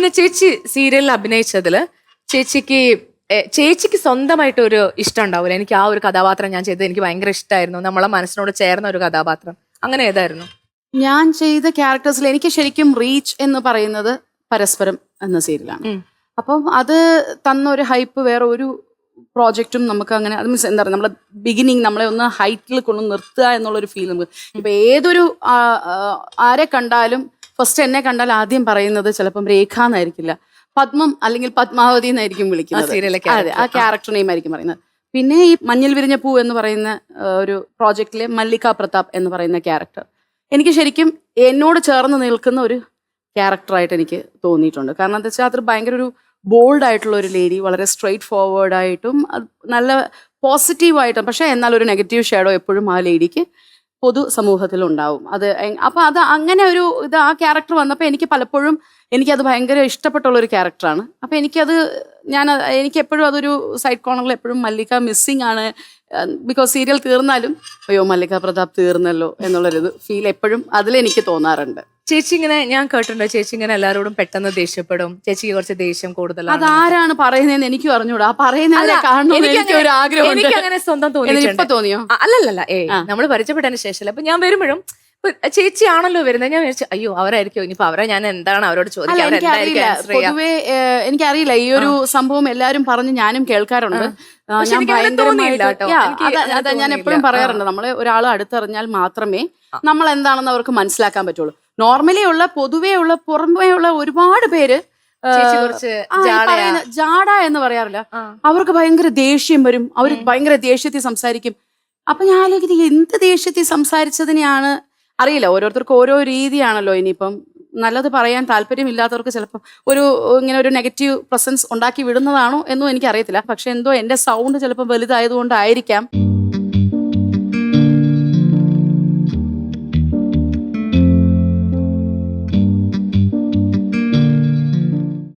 പിന്നെ ചേച്ചി സീരിയലിൽ അഭിനയിച്ചതിൽ ചേച്ചിക്ക് ചേച്ചിക്ക് സ്വന്തമായിട്ട് ഒരു ഇഷ്ടം ഉണ്ടാവില്ല എനിക്ക് ആ ഒരു കഥാപാത്രം ഞാൻ ചെയ്തത് എനിക്ക് ഭയങ്കര ഇഷ്ടമായിരുന്നു നമ്മളെ മനസ്സിനോട് ചേർന്ന ഒരു കഥാപാത്രം. അങ്ങനെ ഏതായിരുന്നു? ഞാൻ ചെയ്ത ക്യാരക്ടേഴ്സിൽ എനിക്ക് ശരിക്കും റീച്ച് എന്ന് പറയുന്നത് പരസ്പരം എന്ന സീരിയലാണ്. അപ്പം അത് തന്ന ഒരു ഹൈപ്പ് വേറെ ഒരു പ്രോജക്റ്റും നമുക്ക് അങ്ങനെ അത് മീൻസ് എന്താ പറയുക നമ്മളെ ബിഗിനിങ് നമ്മളെ ഒന്ന് ഹൈറ്റിൽ കൊണ്ട് നിർത്തുക എന്നുള്ളൊരു ഫീൽ നമുക്ക്. ഇപ്പം ഏതൊരു ആരെ കണ്ടാലും ഫസ്റ്റ് എന്നെ കണ്ടാൽ ആദ്യം പറയുന്നത് ചിലപ്പം രേഖ എന്നായിരിക്കില്ല. പത്മം അല്ലെങ്കിൽ പത്മാവതി എന്നായിരിക്കും വിളിക്കുന്നത്. അതെ ആ ക്യാരക്ടർ നെയിം ആയിരിക്കും പറയുന്നത്. പിന്നെ ഈ മഞ്ഞിൽ വിരിഞ്ഞ പൂ എന്ന് പറയുന്ന ഒരു പ്രോജക്റ്റിലെ മല്ലിക പ്രതാപ് എന്ന് പറയുന്ന ക്യാരക്ടർ എനിക്ക് ശരിക്കും എന്നോട് ചേർന്ന് നിൽക്കുന്ന ഒരു ക്യാരക്ടറായിട്ട് എനിക്ക് തോന്നിയിട്ടുണ്ട്. കാരണം എന്താ വെച്ചാൽ അത് ഭയങ്കര ഒരു ബോൾഡ് ആയിട്ടുള്ള ഒരു ലേഡി വളരെ സ്ട്രെയിറ്റ് ഫോർവേഡ് ആയിട്ടും അത് നല്ല പോസിറ്റീവായിട്ടും പക്ഷേ എന്നാൽ ഒരു നെഗറ്റീവ് ഷേഡോ എപ്പോഴും ആ ലേഡിക്ക് പൊതു സമൂഹത്തിൽ ഉണ്ടാവും അത് അപ്പൊ അത് അങ്ങനെ ഒരു ഇത് ആ ക്യാരക്ടർ വന്നപ്പോൾ എനിക്ക് പലപ്പോഴും എനിക്കത് ഭയങ്കര ഇഷ്ടപ്പെട്ടുള്ള ഒരു ക്യാരക്ടറാണ്. അപ്പൊ എനിക്കത് ഞാൻ എനിക്ക് എപ്പോഴും അതൊരു സൈഡ് കോണറിൽ എപ്പോഴും മല്ലിക മിസ്സിങ് ആണ്. ബിക്കോസ് സീരിയൽ തീർന്നാലും അയ്യോ മല്ലിക പ്രതാപ് തീർന്നല്ലോ എന്നുള്ളൊരു ഫീൽ എപ്പോഴും അതിലെനിക്ക് തോന്നാറുണ്ട്. ചേച്ചി ഇങ്ങനെ ഞാൻ കേട്ടിട്ടുണ്ട് ചേച്ചി ഇങ്ങനെ എല്ലാവരോടും പെട്ടെന്ന് ദേഷ്യപ്പെടും. ചേച്ചിക്ക് കുറച്ച് ദേഷ്യം കൂടുതലാണ് അതാരാണ് പറയുന്നതെന്ന് എനിക്ക് പറഞ്ഞുകൂടാ പറയുന്നവരെ അല്ല, എനിക്ക് ഒരു ആഗ്രഹമുണ്ട്. എനിക്ക് അങ്ങനെ സ്വന്തം തോന്നിയോ? അല്ലല്ലല്ല ഏ നമ്മൾ നമ്മൾ പരിചയപ്പെട്ടതിന് ശേഷമല്ല. അപ്പൊ ഞാൻ വരുമ്പോഴും ഇപ്പൊ ചേച്ചി ആണല്ലോ വരുന്നത്. ഞാൻ വിചാരിച്ചു അയ്യോ അവരായിരിക്കും. ഇനിയിപ്പോ അവരെ ഞാൻ എന്താണ് അവരോട് പൊതുവേ ചോദിക്കുക എനിക്കറിയില്ല? പൊതുവെ ഈ ഒരു സംഭവം എല്ലാരും പറഞ്ഞ് ഞാനും കേൾക്കാറുണ്ട്. ഞാൻ ഭയങ്കരമായിട്ട് ഞാൻ എപ്പോഴും പറയാറുണ്ട്. നമ്മളെ ഒരാൾ അടുത്തറിഞ്ഞാൽ മാത്രമേ നമ്മൾ എന്താണെന്ന് അവർക്ക് മനസ്സിലാക്കാൻ പറ്റുള്ളൂ. നോർമലി ഉള്ള പൊതുവേ ഉള്ള പുറമേ ഉള്ള ഒരുപാട് പേര് ജാഡ എന്ന് പറയാറില്ല. അവർക്ക് ഭയങ്കര ദേഷ്യം വരും. അവർ ഭയങ്കര ദേഷ്യത്തിൽ സംസാരിക്കും. അപ്പൊ ഞാൻ ആലോചിക്കുന്നത് എന്ത് ദേഷ്യത്തിൽ സംസാരിച്ചതിനെയാണ് അറിയില്ല ഓരോരുത്തർക്കും ഓരോ രീതിയാണല്ലോ ഇനിയിപ്പം. നല്ലത് പറയാൻ താല്പര്യമില്ലാത്തവർക്ക് ചിലപ്പോൾ ഒരു ഇങ്ങനെ ഒരു നെഗറ്റീവ് പ്രസൻസ് ഉണ്ടാക്കി വിടുന്നതാണോ എന്നും എനിക്കറിയത്തില്ല. പക്ഷെ എന്തോ എന്റെ സൗണ്ട് ചിലപ്പോൾ വലുതായതുകൊണ്ടായിരിക്കാം.